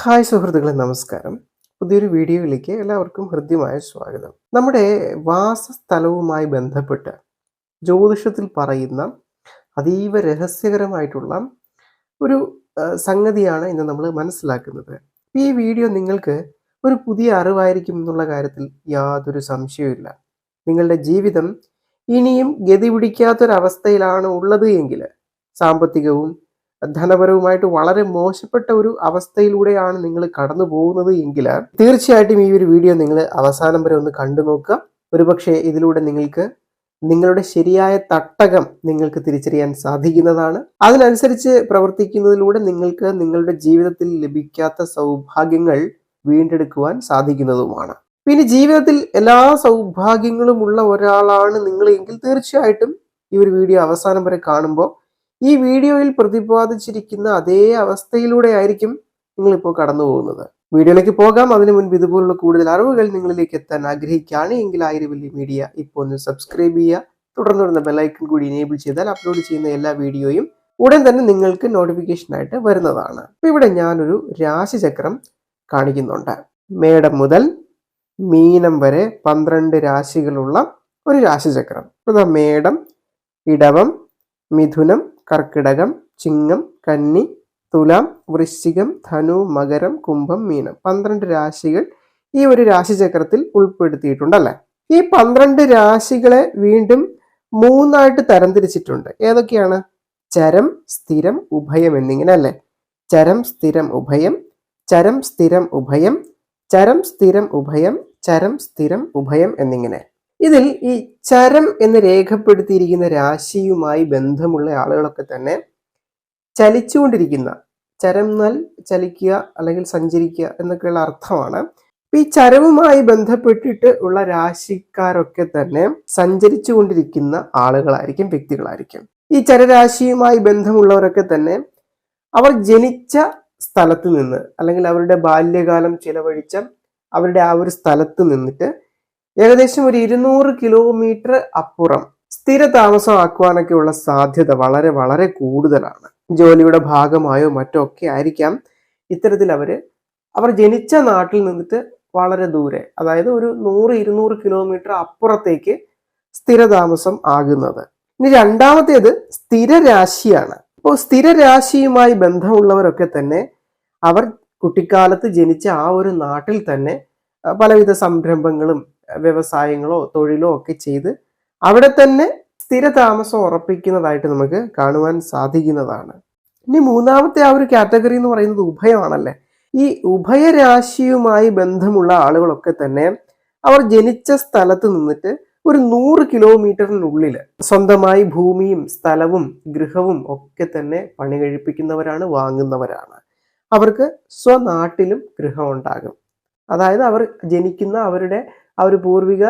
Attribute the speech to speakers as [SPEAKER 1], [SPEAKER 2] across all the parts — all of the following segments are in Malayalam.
[SPEAKER 1] ഹായ് സുഹൃത്തുക്കളെ നമസ്കാരം പുതിയൊരു വീഡിയോയിലേക്ക് എല്ലാവർക്കും ഹൃദ്യമായ സ്വാഗതം നമ്മുടെ വാസസ്ഥലവുമായി ബന്ധപ്പെട്ട് ജ്യോതിഷത്തിൽ പറയുന്ന അതീവ രഹസ്യകരമായിട്ടുള്ള ഒരു സംഗതിയാണ് ഇന്ന് നമ്മൾ മനസ്സിലാക്കുന്നത് ഈ വീഡിയോ നിങ്ങൾക്ക് ഒരു പുതിയ അറിവായിരിക്കും എന്നുള്ള കാര്യത്തിൽ യാതൊരു സംശയവുമില്ല നിങ്ങളുടെ ജീവിതം ഇനിയും ഗതി പിടിക്കാത്തൊരവസ്ഥയിലാണ് ഉള്ളത് എങ്കിൽ സാമ്പത്തികവും ധനപരവുമായിട്ട് വളരെ മോശപ്പെട്ട ഒരു അവസ്ഥയിലൂടെയാണ് നിങ്ങൾ കടന്നു പോകുന്നത് എങ്കിൽ തീർച്ചയായിട്ടും ഈ ഒരു വീഡിയോ നിങ്ങൾ അവസാനം വരെ ഒന്ന് കണ്ടു നോക്കുക ഒരുപക്ഷെ ഇതിലൂടെ നിങ്ങൾക്ക് നിങ്ങളുടെ ശരിയായ തട്ടകം നിങ്ങൾക്ക് തിരിച്ചറിയാൻ സാധിക്കുന്നതാണ് അതിനനുസരിച്ച് പ്രവർത്തിക്കുന്നതിലൂടെ നിങ്ങൾക്ക് നിങ്ങളുടെ ജീവിതത്തിൽ ലഭിക്കാത്ത സൗഭാഗ്യങ്ങൾ വീണ്ടെടുക്കുവാൻ സാധിക്കുന്നതുമാണ് പിന്നെ ജീവിതത്തിൽ എല്ലാ ഉള്ള ഒരാളാണ് നിങ്ങളെങ്കിൽ തീർച്ചയായിട്ടും ഈ ഒരു വീഡിയോ അവസാനം വരെ കാണുമ്പോൾ ഈ വീഡിയോയിൽ പ്രതിപാദിച്ചിരിക്കുന്ന അതേ അവസ്ഥയിലൂടെ ആയിരിക്കും നിങ്ങളിപ്പോൾ കടന്നു പോകുന്നത് വീഡിയോയിലേക്ക് പോകാം അതിനു മുൻപ് ഇതുപോലുള്ള കൂടുതൽ അറിവുകൾ നിങ്ങളിലേക്ക് എത്താൻ ആഗ്രഹിക്കുകയാണ് എങ്കിൽ വലിയ മീഡിയ ഇപ്പോൾ ഒന്ന് സബ്സ്ക്രൈബ് ചെയ്യുക തുടർന്ന് വരുന്ന ബെല്ലൈക്കൺ കൂടി എനേബിൾ ചെയ്താൽ അപ്ലോഡ് ചെയ്യുന്ന എല്ലാ വീഡിയോയും ഉടൻ തന്നെ നിങ്ങൾക്ക് നോട്ടിഫിക്കേഷനായിട്ട് വരുന്നതാണ് അപ്പം ഇവിടെ ഞാനൊരു രാശിചക്രം കാണിക്കുന്നുണ്ട് മേടം മുതൽ മീനം വരെ പന്ത്രണ്ട് രാശികളുള്ള ഒരു രാശിചക്രം അപ്പം മേടം ഇടവം മിഥുനം കർക്കിടകം ചിങ്ങം കന്നി തുലാം വൃശ്ചികം ധനു മകരം കുംഭം മീനം പന്ത്രണ്ട് രാശികൾ ഈ ഒരു രാശിചക്രത്തിൽ ഉൾപ്പെടുത്തിയിട്ടുണ്ട് അല്ലേ ഈ പന്ത്രണ്ട് രാശികളെ വീണ്ടും മൂന്നായിട്ട് തരംതിരിച്ചിട്ടുണ്ട് ഏതൊക്കെയാണ് ചരം സ്ഥിരം ഉഭയം എന്നിങ്ങനെ അല്ലേ ചരം സ്ഥിരം ഉഭയം ചരം സ്ഥിരം ഉഭയം ചരം സ്ഥിരം ഉഭയം ചരം സ്ഥിരം ഉഭയം എന്നിങ്ങനെ ഇതിൽ ഈ ചരം എന്ന് രേഖപ്പെടുത്തിയിരിക്കുന്ന രാശിയുമായി ബന്ധമുള്ള ആളുകളൊക്കെ തന്നെ ചലിച്ചുകൊണ്ടിരിക്കുന്ന ചരം എന്നാൽ ചലിക്കുക അല്ലെങ്കിൽ സഞ്ചരിക്കുക എന്നൊക്കെയുള്ള അർത്ഥമാണ് ഈ ചരവുമായി ബന്ധപ്പെട്ടിട്ട് ഉള്ള രാശിക്കാരൊക്കെ തന്നെ സഞ്ചരിച്ചു കൊണ്ടിരിക്കുന്ന ആളുകളായിരിക്കും വ്യക്തികളായിരിക്കും ഈ ചരരാശിയുമായി ബന്ധമുള്ളവരൊക്കെ തന്നെ അവർ ജനിച്ച സ്ഥലത്ത് നിന്ന് അല്ലെങ്കിൽ അവരുടെ ബാല്യകാലം ചിലവഴിച്ച അവരുടെ ആ ഒരു സ്ഥലത്ത് നിന്നിട്ട് ഏകദേശം ഒരു ഇരുന്നൂറ് കിലോമീറ്റർ അപ്പുറം സ്ഥിര താമസമാക്കുവാനൊക്കെ ഉള്ള സാധ്യത വളരെ വളരെ കൂടുതലാണ് ജോലിയുടെ ഭാഗമായോ മറ്റോ ഒക്കെ ആയിരിക്കാം ഇത്തരത്തിൽ അവർ അവർ ജനിച്ച നാട്ടിൽ നിന്നിട്ട് വളരെ ദൂരെ അതായത് ഒരു നൂറ് ഇരുന്നൂറ് കിലോമീറ്റർ അപ്പുറത്തേക്ക് സ്ഥിരതാമസം ആകുന്നത് ഇനി രണ്ടാമത്തേത് സ്ഥിരരാശിയാണ് അപ്പോൾ സ്ഥിരരാശിയുമായി ബന്ധമുള്ളവരൊക്കെ തന്നെ അവർ കുട്ടിക്കാലത്ത് ജനിച്ച ആ ഒരു നാട്ടിൽ തന്നെ പലവിധ സംരംഭങ്ങളും വ്യവസായങ്ങളോ തൊഴിലോ ഒക്കെ ചെയ്ത് അവിടെ തന്നെ സ്ഥിര താമസം ഉറപ്പിക്കുന്നതായിട്ട് നമുക്ക് കാണുവാൻ സാധിക്കുന്നതാണ് ഇനി മൂന്നാമത്തെ ആ ഒരു കാറ്റഗറി എന്ന് പറയുന്നത് ഉഭയമാണല്ലേ ഈ ഉഭയരാശിയുമായി ബന്ധമുള്ള ആളുകളൊക്കെ തന്നെ അവർ ജനിച്ച സ്ഥലത്ത് നിന്നിട്ട് ഒരു നൂറ് കിലോമീറ്ററിനുള്ളിൽ സ്വന്തമായി ഭൂമിയും സ്ഥലവും ഗൃഹവും ഒക്കെ തന്നെ പണി കഴിപ്പിക്കുന്നവരാണ് വാങ്ങുന്നവരാണ് അവർക്ക് സ്വനാട്ടിലും ഗൃഹം ഉണ്ടാകും അതായത് അവർ ജനിക്കുന്ന അവരുടെ ആ ഒരു പൂർവിക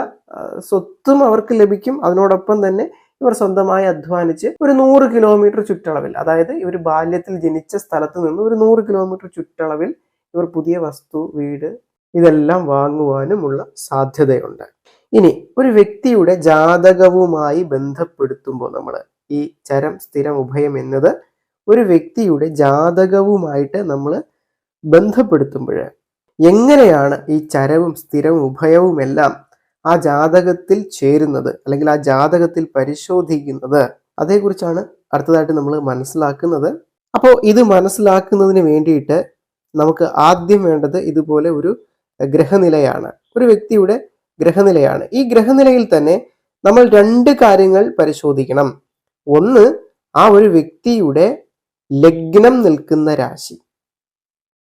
[SPEAKER 1] സ്വത്തും അവർക്ക് ലഭിക്കും അതിനോടൊപ്പം തന്നെ ഇവർ സ്വന്തമായി അധ്വാനിച്ച് ഒരു നൂറ് കിലോമീറ്റർ ചുറ്റളവിൽ അതായത് ഇവർ ബാല്യത്തിൽ ജനിച്ച സ്ഥലത്ത് നിന്ന് ഒരു നൂറ് കിലോമീറ്റർ ചുറ്റളവിൽ ഇവർ പുതിയ വസ്തു വീട് ഇതെല്ലാം വാങ്ങുവാനുമുള്ള സാധ്യതയുണ്ട് ഇനി ഒരു വ്യക്തിയുടെ ജാതകവുമായി ബന്ധപ്പെടുത്തുമ്പോൾ നമ്മൾ ഈ ചരം സ്ഥിരം ഉഭയം എന്നത് ഒരു വ്യക്തിയുടെ ജാതകവുമായിട്ട് നമ്മൾ ബന്ധപ്പെടുത്തുമ്പോൾ എങ്ങനെയാണ് ഈ ചരവും സ്ഥിരവും എല്ലാം ആ ജാതകത്തിൽ ചേരുന്നത് അല്ലെങ്കിൽ ആ ജാതകത്തിൽ പരിശോധിക്കുന്നത് അതേക്കുറിച്ചാണ് അടുത്തതായിട്ട് നമ്മൾ മനസ്സിലാക്കുന്നത് അപ്പോൾ ഇത് മനസ്സിലാക്കുന്നതിന് വേണ്ടിയിട്ട് നമുക്ക് ആദ്യം വേണ്ടത് ഇതുപോലെ ഒരു ഗ്രഹനിലയാണ് ഒരു വ്യക്തിയുടെ ഗ്രഹനിലയാണ് ഈ ഗ്രഹനിലയിൽ തന്നെ നമ്മൾ രണ്ട് കാര്യങ്ങൾ പരിശോധിക്കണം ഒന്ന് ആ ഒരു വ്യക്തിയുടെ ലഗ്നം നിൽക്കുന്ന രാശി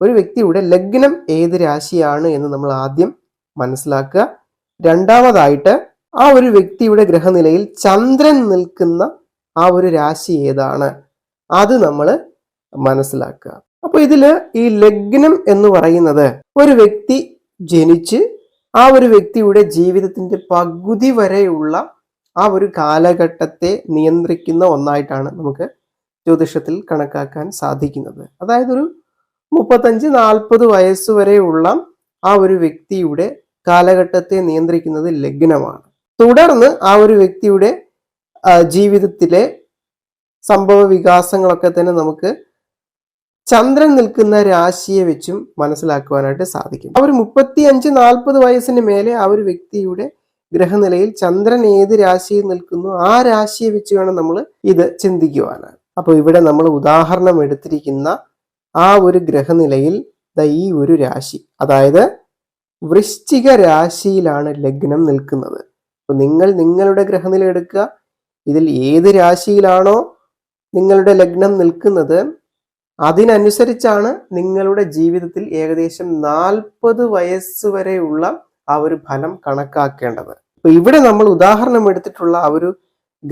[SPEAKER 1] ഒരു വ്യക്തിയുടെ ലഗ്നം ഏത് രാശിയാണ് എന്ന് നമ്മൾ ആദ്യം മനസ്സിലാക്കുക രണ്ടാമതായിട്ട് ആ ഒരു വ്യക്തിയുടെ ഗ്രഹനിലയിൽ ചന്ദ്രൻ നിൽക്കുന്ന ആ ഒരു രാശി ഏതാണ് അത് നമ്മൾ മനസ്സിലാക്കുക അപ്പോൾ ഇതില് ഈ ലഗ്നം എന്ന് പറയുന്നത് ഒരു വ്യക്തി ജനിച്ച് ആ ഒരു വ്യക്തിയുടെ ജീവിതത്തിന്റെ പകുതി വരെയുള്ള ആ ഒരു കാലഘട്ടത്തെ നിയന്ത്രിക്കുന്ന ഒന്നായിട്ടാണ് നമുക്ക് ജ്യോതിഷത്തിൽ കണക്കാക്കാൻ സാധിക്കുന്നത് അതായത് ഒരു മുപ്പത്തഞ്ച് നാൽപ്പത് വയസ്സുവരെയുള്ള ആ ഒരു വ്യക്തിയുടെ കാലഘട്ടത്തെ നിയന്ത്രിക്കുന്നത് ലഗ്നമാണ് തുടർന്ന് ആ ഒരു വ്യക്തിയുടെ ജീവിതത്തിലെ സംഭവ വികാസങ്ങളൊക്കെ തന്നെ നമുക്ക് ചന്ദ്രൻ നിൽക്കുന്ന രാശിയെ വെച്ചും മനസ്സിലാക്കുവാനായിട്ട് സാധിക്കും ആ ഒരു മുപ്പത്തി അഞ്ച് നാൽപ്പത് വയസ്സിന് മേലെ ആ ഒരു വ്യക്തിയുടെ ഗ്രഹനിലയിൽ ചന്ദ്രൻ ഏത് രാശിയിൽ നിൽക്കുന്നു ആ രാശിയെ വെച്ച് വേണം നമ്മൾ ഇത് ചിന്തിക്കുവാനാണ് അപ്പോൾ ഇവിടെ നമ്മൾ ഉദാഹരണം എടുത്തിരിക്കുന്ന ആ ഒരു ഗ്രഹനിലയിൽ ഈ ഒരു രാശി അതായത് വൃശ്ചിക രാശിയിലാണ് ലഗ്നം നിൽക്കുന്നത് അപ്പൊ നിങ്ങൾ നിങ്ങളുടെ ഗ്രഹനില എടുക്കുക ഇതിൽ ഏത് രാശിയിലാണോ നിങ്ങളുടെ ലഗ്നം നിൽക്കുന്നത് അതിനനുസരിച്ചാണ് നിങ്ങളുടെ ജീവിതത്തിൽ ഏകദേശം നാൽപ്പത് വയസ്സ് വരെയുള്ള ആ ഒരു ഫലം കണക്കാക്കേണ്ടത് ഇപ്പൊ ഇവിടെ നമ്മൾ ഉദാഹരണം എടുത്തിട്ടുള്ള ആ ഒരു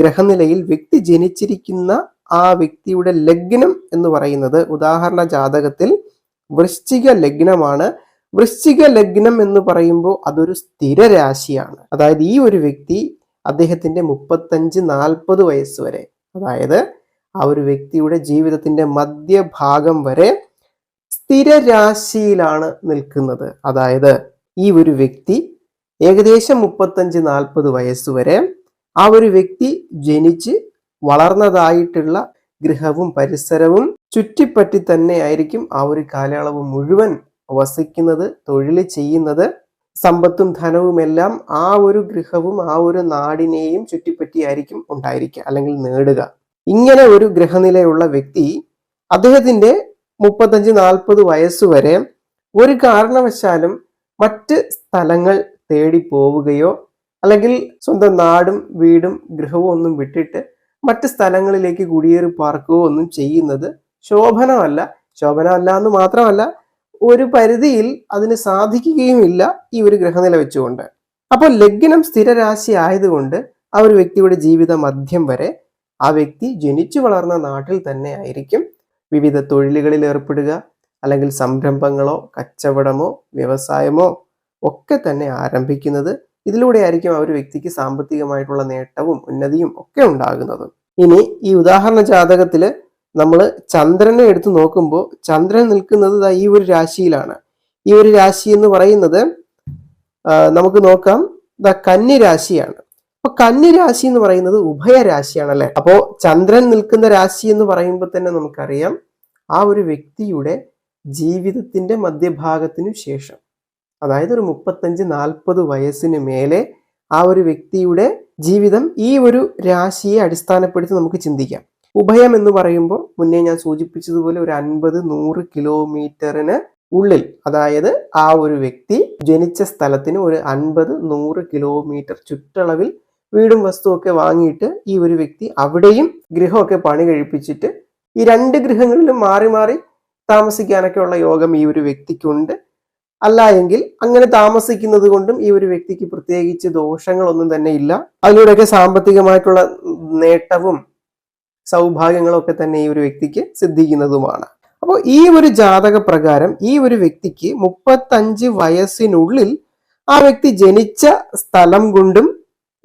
[SPEAKER 1] ഗ്രഹനിലയിൽ വ്യക്തി ജനിച്ചിരിക്കുന്ന ആ വ്യക്തിയുടെ ലഗ്നം എന്ന് പറയുന്നത് ഉദാഹരണ ജാതകത്തിൽ വൃശ്ചിക ലഗ്നമാണ് വൃശ്ചിക ലഗ്നം എന്ന് പറയുമ്പോൾ അതൊരു സ്ഥിര രാശിയാണ് അതായത് ഈ ഒരു വ്യക്തി അദ്ദേഹത്തിൻ്റെ മുപ്പത്തഞ്ച് നാൽപ്പത് വയസ്സ് വരെ അതായത് ആ ഒരു വ്യക്തിയുടെ ജീവിതത്തിൻ്റെ മധ്യഭാഗം വരെ സ്ഥിര രാശിയിലാണ് നിൽക്കുന്നത് അതായത് ഈ ഒരു വ്യക്തി ഏകദേശം മുപ്പത്തഞ്ച് നാൽപ്പത് വയസ്സ് വരെ ആ ഒരു വ്യക്തി ജനിച്ച് വളർന്നതായിട്ടുള്ള ഗൃഹവും പരിസരവും ചുറ്റിപ്പറ്റി തന്നെ ആയിരിക്കും ആ ഒരു കാലയളവ് മുഴുവൻ വസിക്കുന്നത് തൊഴിൽ ചെയ്യുന്നത് സമ്പത്തും ധനവുമെല്ലാം ആ ഒരു ഗൃഹവും ആ ഒരു നാടിനെയും ചുറ്റിപ്പറ്റിയായിരിക്കും ഉണ്ടായിരിക്കുക അല്ലെങ്കിൽ നേടുക ഇങ്ങനെ ഒരു ഗ്രഹനിലയുള്ള വ്യക്തി അദ്ദേഹത്തിന്റെ മുപ്പത്തഞ്ച് നാൽപ്പത് വയസ്സുവരെ ഒരു കാരണവശാലും മറ്റ് സ്ഥലങ്ങൾ തേടി പോവുകയോ അല്ലെങ്കിൽ സ്വന്തം നാടും വീടും ഗൃഹവും ഒന്നും വിട്ടിട്ട് മറ്റ് സ്ഥലങ്ങളിലേക്ക് കുടിയേറി പാർക്കുകയോ ഒന്നും ചെയ്യുന്നത് ശോഭനമല്ല ശോഭനമല്ല എന്ന് മാത്രമല്ല ഒരു പരിധിയിൽ അതിന് ഇല്ല ഈ ഒരു ഗ്രഹനില വെച്ചുകൊണ്ട് അപ്പോൾ ലഗ്നം സ്ഥിരരാശി ആയതുകൊണ്ട് ആ ഒരു വ്യക്തിയുടെ ജീവിത മധ്യം വരെ ആ വ്യക്തി ജനിച്ചു വളർന്ന നാട്ടിൽ തന്നെ ആയിരിക്കും വിവിധ തൊഴിലുകളിൽ ഏർപ്പെടുക അല്ലെങ്കിൽ സംരംഭങ്ങളോ കച്ചവടമോ വ്യവസായമോ ഒക്കെ തന്നെ ആരംഭിക്കുന്നത് ഇതിലൂടെയായിരിക്കും ആ ഒരു വ്യക്തിക്ക് സാമ്പത്തികമായിട്ടുള്ള നേട്ടവും ഉന്നതിയും ഒക്കെ ഉണ്ടാകുന്നത് ഇനി ഈ ഉദാഹരണ ജാതകത്തിൽ നമ്മൾ ചന്ദ്രനെ എടുത്തു നോക്കുമ്പോൾ ചന്ദ്രൻ നിൽക്കുന്നത് ഈ ഒരു രാശിയിലാണ് ഈ ഒരു രാശി എന്ന് പറയുന്നത് നമുക്ക് നോക്കാം ദ കന്യരാശിയാണ് അപ്പൊ രാശി എന്ന് പറയുന്നത് ഉഭയരാശിയാണ് അല്ലെ അപ്പോ ചന്ദ്രൻ നിൽക്കുന്ന രാശി എന്ന് പറയുമ്പോൾ തന്നെ നമുക്കറിയാം ആ ഒരു വ്യക്തിയുടെ ജീവിതത്തിന്റെ മധ്യഭാഗത്തിനു ശേഷം അതായത് ഒരു മുപ്പത്തഞ്ച് നാൽപ്പത് വയസ്സിന് മേലെ ആ ഒരു വ്യക്തിയുടെ ജീവിതം ഈ ഒരു രാശിയെ അടിസ്ഥാനപ്പെടുത്തി നമുക്ക് ചിന്തിക്കാം ഉഭയം എന്ന് പറയുമ്പോൾ മുന്നേ ഞാൻ സൂചിപ്പിച്ചതുപോലെ ഒരു അൻപത് നൂറ് കിലോമീറ്ററിന് ഉള്ളിൽ അതായത് ആ ഒരു വ്യക്തി ജനിച്ച സ്ഥലത്തിന് ഒരു അൻപത് നൂറ് കിലോമീറ്റർ ചുറ്റളവിൽ വീടും വസ്തുവൊക്കെ വാങ്ങിയിട്ട് ഈ ഒരു വ്യക്തി അവിടെയും ഗൃഹമൊക്കെ പണി കഴിപ്പിച്ചിട്ട് ഈ രണ്ട് ഗൃഹങ്ങളിലും മാറി മാറി താമസിക്കാനൊക്കെ ഉള്ള യോഗം ഈ ഒരു വ്യക്തിക്കുണ്ട് അല്ല എങ്കിൽ അങ്ങനെ താമസിക്കുന്നത് കൊണ്ടും ഈ ഒരു വ്യക്തിക്ക് പ്രത്യേകിച്ച് ദോഷങ്ങളൊന്നും തന്നെ ഇല്ല അതിലൂടെയൊക്കെ സാമ്പത്തികമായിട്ടുള്ള നേട്ടവും സൗഭാഗ്യങ്ങളും ഒക്കെ തന്നെ ഈ ഒരു വ്യക്തിക്ക് സിദ്ധിക്കുന്നതുമാണ് അപ്പോൾ ഈ ഒരു ജാതക പ്രകാരം ഈ ഒരു വ്യക്തിക്ക് മുപ്പത്തഞ്ച് വയസ്സിനുള്ളിൽ ആ വ്യക്തി ജനിച്ച സ്ഥലം കൊണ്ടും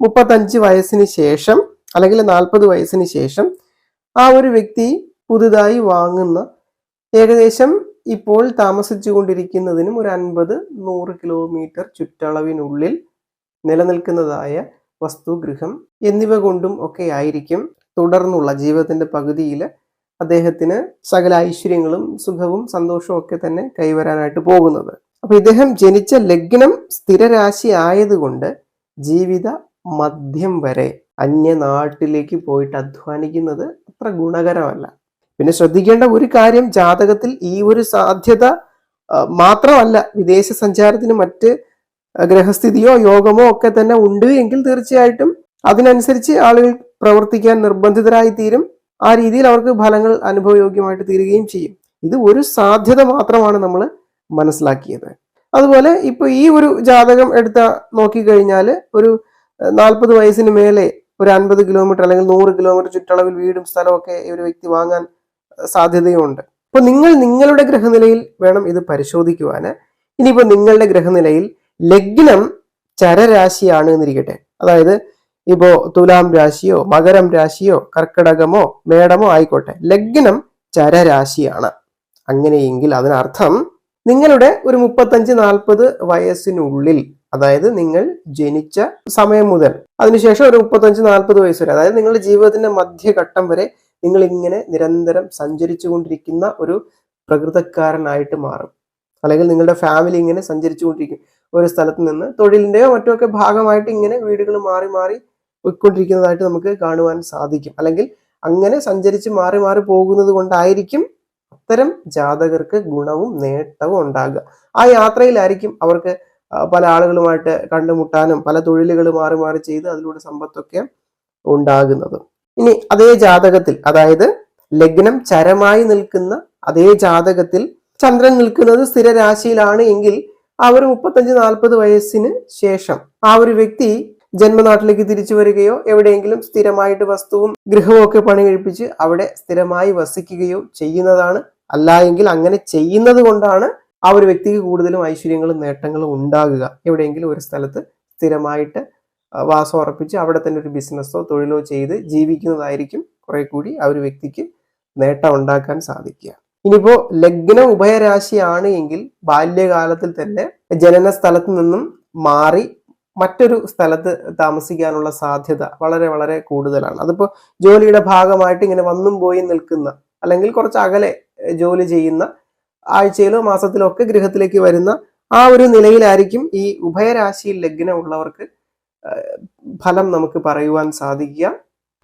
[SPEAKER 1] മുപ്പത്തഞ്ച് വയസ്സിന് ശേഷം അല്ലെങ്കിൽ നാൽപ്പത് വയസ്സിന് ശേഷം ആ ഒരു വ്യക്തി പുതുതായി വാങ്ങുന്ന ഏകദേശം ഇപ്പോൾ താമസിച്ചു കൊണ്ടിരിക്കുന്നതിനും ഒരു അൻപത് നൂറ് കിലോമീറ്റർ ചുറ്റളവിനുള്ളിൽ നിലനിൽക്കുന്നതായ വസ്തു എന്നിവ കൊണ്ടും ഒക്കെ ആയിരിക്കും തുടർന്നുള്ള ജീവിതത്തിന്റെ പകുതിയിൽ അദ്ദേഹത്തിന് സകല ഐശ്വര്യങ്ങളും സുഖവും സന്തോഷവും ഒക്കെ തന്നെ കൈവരാനായിട്ട് പോകുന്നത് അപ്പൊ ഇദ്ദേഹം ജനിച്ച ലഗ്നം സ്ഥിരരാശി ആയതുകൊണ്ട് ജീവിത മധ്യം വരെ അന്യനാട്ടിലേക്ക് പോയിട്ട് അധ്വാനിക്കുന്നത് അത്ര ഗുണകരമല്ല പിന്നെ ശ്രദ്ധിക്കേണ്ട ഒരു കാര്യം ജാതകത്തിൽ ഈ ഒരു സാധ്യത മാത്രമല്ല വിദേശ സഞ്ചാരത്തിന് മറ്റ് ഗ്രഹസ്ഥിതിയോ യോഗമോ ഒക്കെ തന്നെ ഉണ്ട് എങ്കിൽ തീർച്ചയായിട്ടും അതിനനുസരിച്ച് ആളുകൾ പ്രവർത്തിക്കാൻ നിർബന്ധിതരായി തീരും ആ രീതിയിൽ അവർക്ക് ഫലങ്ങൾ അനുഭവയോഗ്യമായിട്ട് തീരുകയും ചെയ്യും ഇത് ഒരു സാധ്യത മാത്രമാണ് നമ്മൾ മനസ്സിലാക്കിയത് അതുപോലെ ഇപ്പൊ ഈ ഒരു ജാതകം എടുത്ത നോക്കിക്കഴിഞ്ഞാൽ ഒരു നാൽപ്പത് വയസ്സിന് മേലെ ഒരു അൻപത് കിലോമീറ്റർ അല്ലെങ്കിൽ നൂറ് കിലോമീറ്റർ ചുറ്റളവിൽ വീടും സ്ഥലമൊക്കെ ഒരു വ്യക്തി വാങ്ങാൻ സാധ്യതയുമുണ്ട് അപ്പോൾ നിങ്ങൾ നിങ്ങളുടെ ഗ്രഹനിലയിൽ വേണം ഇത് പരിശോധിക്കുവാൻ ഇനിയിപ്പോൾ നിങ്ങളുടെ ഗ്രഹനിലയിൽ ലഗ്നം ചരരാശിയാണ് എന്നിരിക്കട്ടെ അതായത് ഇപ്പോ തുലാം രാശിയോ മകരം രാശിയോ കർക്കിടകമോ മേടമോ ആയിക്കോട്ടെ ലഗ്നം ചരരാശിയാണ് അങ്ങനെയെങ്കിൽ അതിനർത്ഥം നിങ്ങളുടെ ഒരു മുപ്പത്തഞ്ച് നാൽപ്പത് വയസ്സിനുള്ളിൽ അതായത് നിങ്ങൾ ജനിച്ച സമയം മുതൽ അതിനുശേഷം ഒരു മുപ്പത്തഞ്ച് നാൽപ്പത് വയസ്സ് വരെ അതായത് നിങ്ങളുടെ ജീവിതത്തിന്റെ മധ്യഘട്ടം വരെ നിങ്ങളിങ്ങനെ നിരന്തരം സഞ്ചരിച്ചു കൊണ്ടിരിക്കുന്ന ഒരു പ്രകൃതക്കാരനായിട്ട് മാറും അല്ലെങ്കിൽ നിങ്ങളുടെ ഫാമിലി ഇങ്ങനെ സഞ്ചരിച്ചു കൊണ്ടിരിക്കും ഒരു സ്ഥലത്ത് നിന്ന് തൊഴിലിൻ്റെയോ മറ്റോ ഒക്കെ ഭാഗമായിട്ട് ഇങ്ങനെ വീടുകൾ മാറി മാറി പോയിക്കൊണ്ടിരിക്കുന്നതായിട്ട് നമുക്ക് കാണുവാൻ സാധിക്കും അല്ലെങ്കിൽ അങ്ങനെ സഞ്ചരിച്ച് മാറി മാറി പോകുന്നത് കൊണ്ടായിരിക്കും അത്തരം ജാതകർക്ക് ഗുണവും നേട്ടവും ഉണ്ടാകുക ആ യാത്രയിലായിരിക്കും അവർക്ക് പല ആളുകളുമായിട്ട് കണ്ടുമുട്ടാനും പല തൊഴിലുകൾ മാറി മാറി ചെയ്ത് അതിലൂടെ സമ്പത്തൊക്കെ ഉണ്ടാകുന്നതും ഇനി അതേ ജാതകത്തിൽ അതായത് ലഗ്നം ചരമായി നിൽക്കുന്ന അതേ ജാതകത്തിൽ ചന്ദ്രൻ നിൽക്കുന്നത് സ്ഥിര രാശിയിലാണ് എങ്കിൽ ആ ഒരു മുപ്പത്തഞ്ച് നാൽപ്പത് വയസ്സിന് ശേഷം ആ ഒരു വ്യക്തി ജന്മനാട്ടിലേക്ക് തിരിച്ചു വരികയോ എവിടെയെങ്കിലും സ്ഥിരമായിട്ട് വസ്തുവും ഗൃഹവും ഒക്കെ പണി കഴിപ്പിച്ച് അവിടെ സ്ഥിരമായി വസിക്കുകയോ ചെയ്യുന്നതാണ് അല്ല എങ്കിൽ അങ്ങനെ ചെയ്യുന്നത് കൊണ്ടാണ് ആ ഒരു വ്യക്തിക്ക് കൂടുതലും ഐശ്വര്യങ്ങളും നേട്ടങ്ങളും ഉണ്ടാകുക എവിടെയെങ്കിലും ഒരു സ്ഥലത്ത് സ്ഥിരമായിട്ട് വാസം ഉറപ്പിച്ച് അവിടെ തന്നെ ഒരു ബിസിനസ്സോ തൊഴിലോ ചെയ്ത് ജീവിക്കുന്നതായിരിക്കും കുറെ കൂടി ആ ഒരു വ്യക്തിക്ക് നേട്ടം ഉണ്ടാക്കാൻ സാധിക്കുക ഇനിയിപ്പോ ലഗ്നം ഉഭയരാശിയാണ് എങ്കിൽ ബാല്യകാലത്തിൽ തന്നെ ജനന സ്ഥലത്ത് നിന്നും മാറി മറ്റൊരു സ്ഥലത്ത് താമസിക്കാനുള്ള സാധ്യത വളരെ വളരെ കൂടുതലാണ് അതിപ്പോൾ ജോലിയുടെ ഭാഗമായിട്ട് ഇങ്ങനെ വന്നും പോയി നിൽക്കുന്ന അല്ലെങ്കിൽ കുറച്ച് അകലെ ജോലി ചെയ്യുന്ന ആഴ്ചയിലോ മാസത്തിലോ ഒക്കെ ഗൃഹത്തിലേക്ക് വരുന്ന ആ ഒരു നിലയിലായിരിക്കും ഈ ഉഭയരാശിയിൽ ഉള്ളവർക്ക് ഫലം നമുക്ക് പറയുവാൻ സാധിക്കുക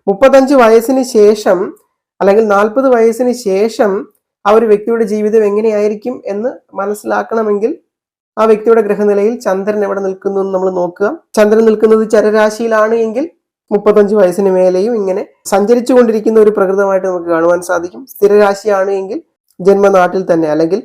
[SPEAKER 1] മുപ്പത്തഞ്ച് വയസ്സിന് ശേഷം അല്ലെങ്കിൽ നാൽപ്പത് വയസ്സിന് ശേഷം ആ ഒരു വ്യക്തിയുടെ ജീവിതം എങ്ങനെയായിരിക്കും എന്ന് മനസ്സിലാക്കണമെങ്കിൽ ആ വ്യക്തിയുടെ ഗ്രഹനിലയിൽ ചന്ദ്രൻ എവിടെ നിൽക്കുന്നു എന്ന് നമ്മൾ നോക്കുക ചന്ദ്രൻ നിൽക്കുന്നത് ചരരാശിയിലാണ് എങ്കിൽ മുപ്പത്തഞ്ച് വയസ്സിന് മേലെയും ഇങ്ങനെ സഞ്ചരിച്ചു കൊണ്ടിരിക്കുന്ന ഒരു പ്രകൃതമായിട്ട് നമുക്ക് കാണുവാൻ സാധിക്കും സ്ഥിരരാശിയാണ് എങ്കിൽ ജന്മനാട്ടിൽ തന്നെ അല്ലെങ്കിൽ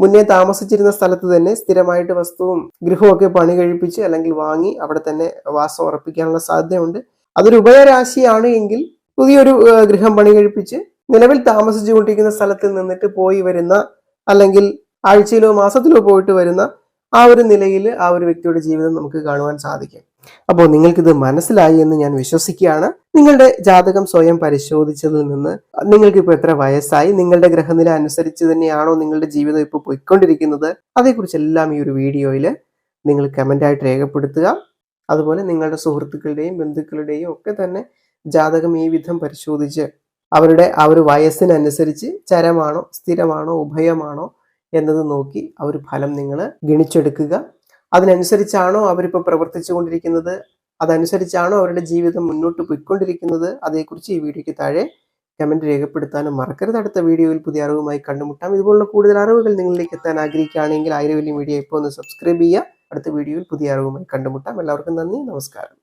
[SPEAKER 1] മുന്നേ താമസിച്ചിരുന്ന സ്ഥലത്ത് തന്നെ സ്ഥിരമായിട്ട് വസ്തുവും ഗൃഹമൊക്കെ പണി കഴിപ്പിച്ച് അല്ലെങ്കിൽ വാങ്ങി അവിടെ തന്നെ വാസം ഉറപ്പിക്കാനുള്ള സാധ്യതയുണ്ട് അതൊരു ഉഭയരാശിയാണ് എങ്കിൽ പുതിയൊരു ഗൃഹം പണി കഴിപ്പിച്ച് നിലവിൽ താമസിച്ചു കൊണ്ടിരിക്കുന്ന സ്ഥലത്ത് നിന്നിട്ട് പോയി വരുന്ന അല്ലെങ്കിൽ ആഴ്ചയിലോ മാസത്തിലോ പോയിട്ട് വരുന്ന ആ ഒരു നിലയിൽ ആ ഒരു വ്യക്തിയുടെ ജീവിതം നമുക്ക് കാണുവാൻ സാധിക്കും അപ്പോൾ നിങ്ങൾക്കിത് മനസ്സിലായി എന്ന് ഞാൻ വിശ്വസിക്കുകയാണ് നിങ്ങളുടെ ജാതകം സ്വയം പരിശോധിച്ചതിൽ നിന്ന് നിങ്ങൾക്ക് ഇപ്പോൾ എത്ര വയസ്സായി നിങ്ങളുടെ ഗ്രഹനില അനുസരിച്ച് തന്നെയാണോ നിങ്ങളുടെ ജീവിതം ഇപ്പോൾ പോയിക്കൊണ്ടിരിക്കുന്നത് അതേക്കുറിച്ചെല്ലാം ഈ ഒരു വീഡിയോയിൽ നിങ്ങൾ കമൻ്റായിട്ട് രേഖപ്പെടുത്തുക അതുപോലെ നിങ്ങളുടെ സുഹൃത്തുക്കളുടെയും ബന്ധുക്കളുടെയും ഒക്കെ തന്നെ ജാതകം ഈ വിധം പരിശോധിച്ച് അവരുടെ ആ ഒരു വയസ്സിനനുസരിച്ച് ചരമാണോ സ്ഥിരമാണോ ഉഭയമാണോ എന്നത് നോക്കി ആ ഒരു ഫലം നിങ്ങൾ ഗണിച്ചെടുക്കുക അതിനനുസരിച്ചാണോ അവരിപ്പോൾ പ്രവർത്തിച്ചു കൊണ്ടിരിക്കുന്നത് അതനുസരിച്ചാണോ അവരുടെ ജീവിതം മുന്നോട്ട് പോയിക്കൊണ്ടിരിക്കുന്നത് അതേക്കുറിച്ച് ഈ വീഡിയോയ്ക്ക് താഴെ കമൻറ്റ് രേഖപ്പെടുത്താനും മറക്കരുത് അടുത്ത വീഡിയോയിൽ പുതിയ അറിവുമായി കണ്ടുമുട്ടാം ഇതുപോലുള്ള കൂടുതൽ അറിവുകൾ നിങ്ങളിലേക്ക് എത്താൻ ആഗ്രഹിക്കുകയാണെങ്കിൽ ആയിരവല്ലി മീഡിയ ഇപ്പോൾ ഒന്ന് സബ്സ്ക്രൈബ് ചെയ്യുക അടുത്ത വീഡിയോയിൽ പുതിയ അറിവുമായി കണ്ടുമുട്ടാം എല്ലാവർക്കും നന്ദി നമസ്കാരം